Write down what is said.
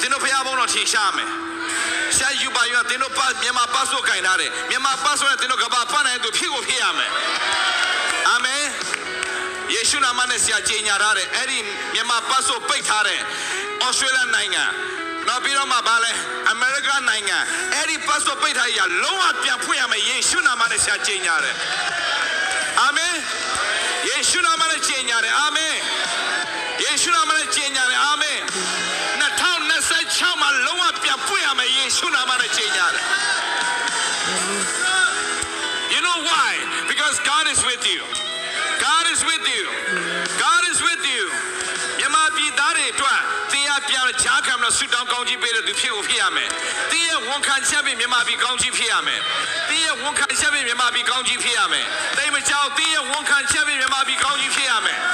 သင်တို့ဖျားဘုံတော်ထင်ရှားမယ်ရှာယူပါယူသင်တို့ပတ်မြန်မာပတ်ဆို့ကင်ထားတယ်မြန်မာပတ်ဆို့နဲ့သင်တို့ကဘာပတ်နိုင်သူဖြစ်ကိုဖြစ်ရမယ်အာမင်ယေရှုနာမနဲ့ဆရာကြီးညာထားတယ်အဲ့ဒီမြန်မာပတ်ဆို့ပိတ်ထားတယ်ဩစတြေးလျနိုင်ငံနောက်ပြီးတော့မှဗာလဲအမေရိကနိုင်ငံအဲ့ဒီပတ်ဆို့ပိတ်ထားရလုံးဝပြန်ဖွင့်ရမယ်ယေရှုနာမနဲ့ဆရာကြီးညာတယ် ရမယ်ယေရှုနာမနဲ့ကျင့်ကြတယ် You know why? Because God is with you. God is with you. God is with you. မြန်မာပြည်သားတွေအတွက်တရားပြန်ချားခံလို့ဆုတောင်းကောင်းကြီးပေးတဲ့သူဖြစ်ကိုဖြစ်ရမယ်။တင်းရဲ့ဝန်ခံချက်ပြီးမြန်မာပြည်ကောင်းကြီးဖြစ်ရမယ်။တင်းရဲ့ဝန်ခံချက်ပြီးမြန်မာပြည်ကောင်းကြီးဖြစ်ရမယ်။တိတ်မကြောက်တင်းရဲ့ဝန်ခံချက်ပြီးမြန်မာပြည်ကောင်းကြီးဖြစ်ရမယ်။